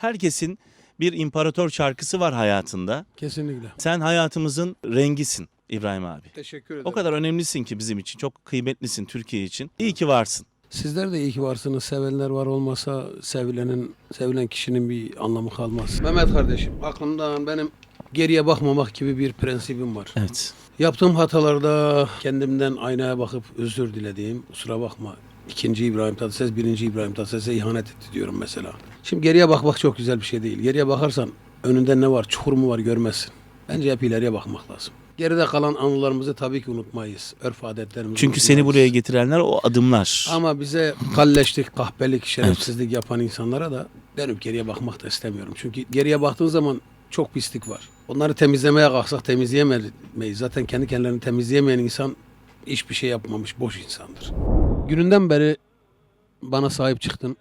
Herkesin bir imparator şarkısı var hayatında. Kesinlikle. Sen hayatımızın rengisin İbrahim abi. Teşekkür ederim. O kadar önemlisin ki bizim için. Çok kıymetlisin Türkiye için. İyi ki varsın. Sizler de iyi ki varsınız. Sevenler var olmasa sevilenin, sevilen kişinin bir anlamı kalmaz. Mehmet kardeşim, aklımdan benim geriye bakmamak gibi bir prensibim var. Evet. Yaptığım hatalarda kendimden aynaya bakıp özür dilediğim, kusura bakma. İkinci İbrahim Tatlıses, birinci İbrahim Tatlıses'e ihanet etti diyorum mesela. Şimdi geriye bakmak çok güzel bir şey değil. Geriye bakarsan önünde ne var, çukur mu var görmezsin. Bence hep ileriye bakmak lazım. Geride kalan anılarımızı tabii ki unutmayız. Örf adetlerimizi Çünkü seni unutmayız. buraya getirenler o adımlar. Ama bize kalleşlik, kahpelik, şerefsizlik yapan insanlara da dönüp geriye bakmak da istemiyorum. Çünkü geriye baktığın zaman çok pislik var. Onları temizlemeye kalksak temizleyemeyiz. Zaten kendi kendilerini temizleyemeyen insan hiçbir şey yapmamış, boş insandır. Gününden beri bana sahip çıktın.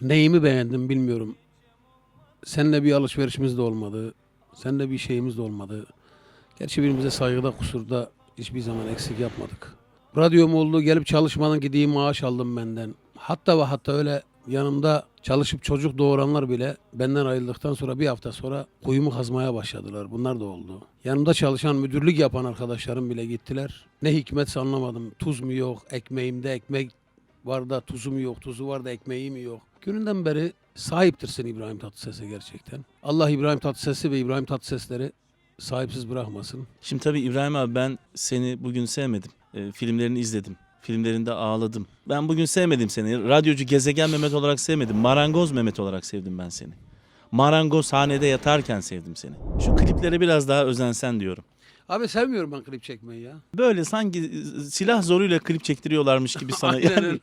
Neyimi beğendim bilmiyorum. Seninle bir alışverişimiz de olmadı. Seninle bir şeyimiz de olmadı. Gerçi birbirimize saygıda, kusurda hiçbir zaman eksik yapmadık. Radyom oldu, gelip çalışmanın gideyim maaş aldım benden. Hatta ve hatta öyle yanımda çalışıp çocuk doğuranlar bile benden ayrıldıktan sonra bir hafta sonra kuyumu kazmaya başladılar. Bunlar da oldu. Yanımda çalışan müdürlük yapan arkadaşlarım bile gittiler. Ne hikmetse anlamadım. Tuz mu yok, ekmeğimde ekmek var da tuzu mu yok, tuzu var da ekmeği mi yok. Gününden beri sahiptirsin İbrahim Tatlıses'e gerçekten. Allah İbrahim Tatlıses'i ve İbrahim Tatlıses'leri sahipsiz bırakmasın. Şimdi tabii İbrahim abi ben seni bugün sevmedim. E, filmlerini izledim. Filmlerinde ağladım. Ben bugün sevmedim seni. Radyocu Gezegen Mehmet olarak sevmedim. Marangoz Mehmet olarak sevdim ben seni. Marangoz hanede yatarken sevdim seni. Şu kliplere biraz daha özensen diyorum. Abi sevmiyorum ben klip çekmeyi ya. Böyle sanki silah zoruyla klip çektiriyorlarmış gibi sana. Aynen yani öyle.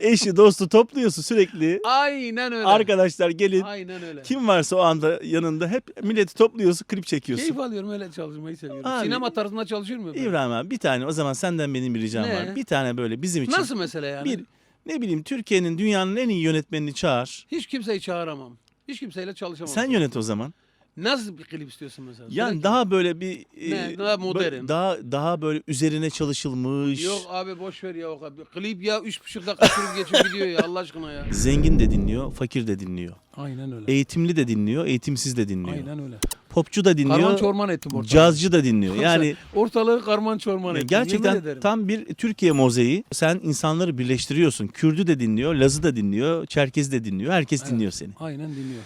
eşi dostu topluyorsun sürekli. Aynen öyle. Arkadaşlar gelin. Aynen öyle. Kim varsa o anda yanında hep milleti topluyorsun, klip çekiyorsun. Keyif alıyorum öyle çalışmayı seviyorum. Abi, Sinema tarzında mıyım? ben? İbrahim abi bir tane o zaman senden benim bir ricam Ne? var. Bir tane böyle bizim için. Nasıl mesele yani? Bir ne bileyim Türkiye'nin dünyanın en iyi yönetmenini çağır. Hiç kimseyi çağıramam. Hiç kimseyle çalışamam. Sen yönet o zaman. Nasıl bir klip istiyorsun mesela? Yani Söyle daha böyle bir Ne? e, Daha modern. daha daha böyle üzerine çalışılmış. Yok abi boş ver ya o kadar. Klip ya üç buçuk dakika sürüp geçip gidiyor ya Allah aşkına ya. Zengin de dinliyor, fakir de dinliyor. Aynen öyle. Eğitimli de dinliyor, eğitimsiz de dinliyor. Aynen öyle. Popçu da dinliyor, Karman çorman ettim ortalığı. cazcı da dinliyor. Yani Ortalığı karman çorman ettim. yemin Gerçekten ederim. tam bir Türkiye mozaiği. Sen insanları birleştiriyorsun. Kürdü de dinliyor, Lazı da dinliyor, Çerkezi de dinliyor. Herkes Evet. dinliyor seni. Aynen dinliyor.